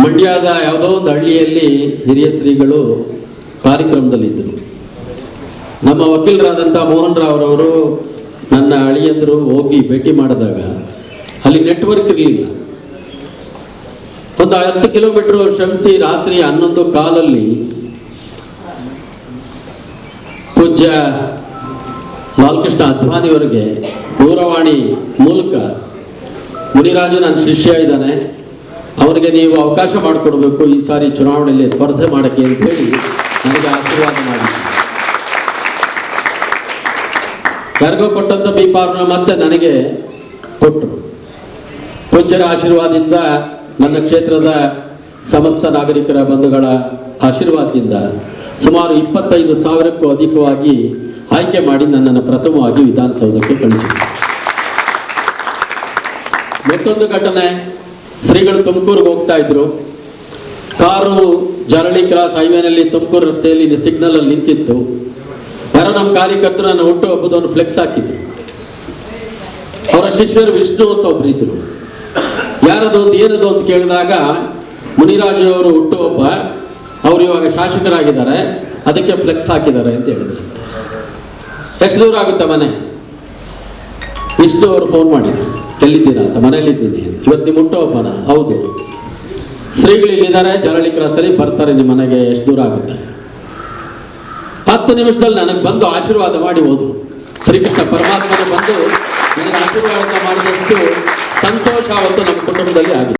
ಮಂಡ್ಯದ ಯಾವುದೋ ಒಂದು ಹಳ್ಳಿಯಲ್ಲಿ ಹಿರಿಯ ಶ್ರೀಗಳು ಕಾರ್ಯಕ್ರಮದಲ್ಲಿದ್ದರು. ನಮ್ಮ ವಕೀಲರಾದಂಥ ಮೋಹನ್ ರಾವ್ರವರು ನನ್ನ ಅಳಿಯಂದರು ಹೋಗಿ ಭೇಟಿ ಮಾಡಿದಾಗ ಅಲ್ಲಿ ನೆಟ್ವರ್ಕ್ ಇರಲಿಲ್ಲ. ಒಂದು ಹತ್ತು ಕಿಲೋಮೀಟರ್ ಶ್ರಮಿಸಿ ರಾತ್ರಿ ಹನ್ನೊಂದು ಕಾಲಲ್ಲಿ ಪೂಜ್ಯ ಬಾಲಕೃಷ್ಣ ಅದ್ವಾನಿಯವರಿಗೆ ದೂರವಾಣಿ ಮೂಲಕ ಮುನಿರಾಜು ನನ್ನ ಶಿಷ್ಯ ಇದ್ದಾನೆ. ಅವನಿಗೆ ನೀವು ಅವಕಾಶ ಮಾಡಿಕೊಡ್ಬೇಕು, ಈ ಸಾರಿ ಚುನಾವಣೆಯಲ್ಲಿ ಸ್ಪರ್ಧೆ ಮಾಡೋಕ್ಕೆ ಅಂತ ಹೇಳಿ ನನಗೆ ಆಶೀರ್ವಾದ ಮಾಡಿ. ಯಾರಿಗೋ ಕೊಟ್ಟಂತ ಪೀಪಾರ್ನ ಮತ್ತೆ ನನಗೆ ಕೊಟ್ಟರು ಪೂಜ್ಯರ ಆಶೀರ್ವಾದದಿಂದ ನನ್ನ ಕ್ಷೇತ್ರದ ಸಮಸ್ತ ನಾಗರಿಕರ ಬಂಧುಗಳ ಆಶೀರ್ವಾದದಿಂದ ಸುಮಾರು ಇಪ್ಪತ್ತೈದು ಸಾವಿರಕ್ಕೂ ಅಧಿಕವಾಗಿ ಆಯ್ಕೆ ಮಾಡಿ ನನ್ನನ್ನು ಪ್ರಥಮವಾಗಿ ವಿಧಾನಸೌಧಕ್ಕೆ ಕಳಿಸಿದರು. ಮತ್ತೊಂದು ಘಟನೆ. ಶ್ರೀಗಳು ತುಮಕೂರಿಗೆ ಹೋಗ್ತಾ ಇದ್ರು. ಕಾರು ಜರಳಿ ಕ್ರಾಸ್ ಹೈವೇನಲ್ಲಿ ತುಮಕೂರು ರಸ್ತೆಯಲ್ಲಿ ಸಿಗ್ನಲ್ ಅಲ್ಲಿ ನಿಂತಿತ್ತು. ಯಾರೋ ನಮ್ಮ ಕಾರ್ಯಕರ್ತರು ನನ್ನ ಹುಟ್ಟು ಒಂದು ಫ್ಲೆಕ್ಸ್ ಹಾಕಿದ್ರು. ಅವರ ಶಿಷ್ಯರು ವಿಷ್ಣು ಅಂತ ಒಬ್ರು ಇದ್ರು. ಯಾರದು ಒಂದು ಏನದು ಅಂತ ಕೇಳಿದಾಗ ಮುನಿರಾಜು ಅವರು ಹುಟ್ಟುಹಬ್ಬ ಅವರು ಇವಾಗ ಶಾಸಕರಾಗಿದ್ದಾರೆ. ಅದಕ್ಕೆ ಫ್ಲೆಕ್ಸ್ ಹಾಕಿದ್ದಾರೆ ಅಂತ ಹೇಳಿದ್ರು. ಎಷ್ಟು ದೂರ ಆಗುತ್ತೆ ಮನೆ? ವಿಷ್ಣು ಅವರು ಫೋನ್ ಮಾಡಿದ್ರು. ಎಲ್ಲಿದ್ದೀರಾ ಅಂತ. ಮನೆಯಲ್ಲಿದ್ದೀನಿ ಇವತ್ತು ನಿಮ್ಮ ಹುಟ್ಟುಹಬ್ಬನ ಹೌದು. ಶ್ರೀಗಳು ಇಲ್ಲಿದ್ದಾರೆ. ಜರಳಿ ಕ್ರಾಸಲ್ಲಿ ಬರ್ತಾರೆ. ನಿಮ್ಮ ಮನೆಗೆ ಎಷ್ಟು ದೂರ ಆಗುತ್ತೆ? ಹತ್ತು ನಿಮಿಷದಲ್ಲಿ ನನಗೆ ಬಂದು ಆಶೀರ್ವಾದ ಮಾಡಿ ಹೋದ್ರು. ಶ್ರೀಕೃಷ್ಣ ಪರಮಾತ್ಮನ ಬಂದು ನನಗೆ ಆಶೀರ್ವಾದ ಮಾಡಿದಷ್ಟು ಸಂತೋಷ ಅವತ್ತು ನಮ್ಮ ಕುಟುಂಬದಲ್ಲಿ ಆಗಿದೆ.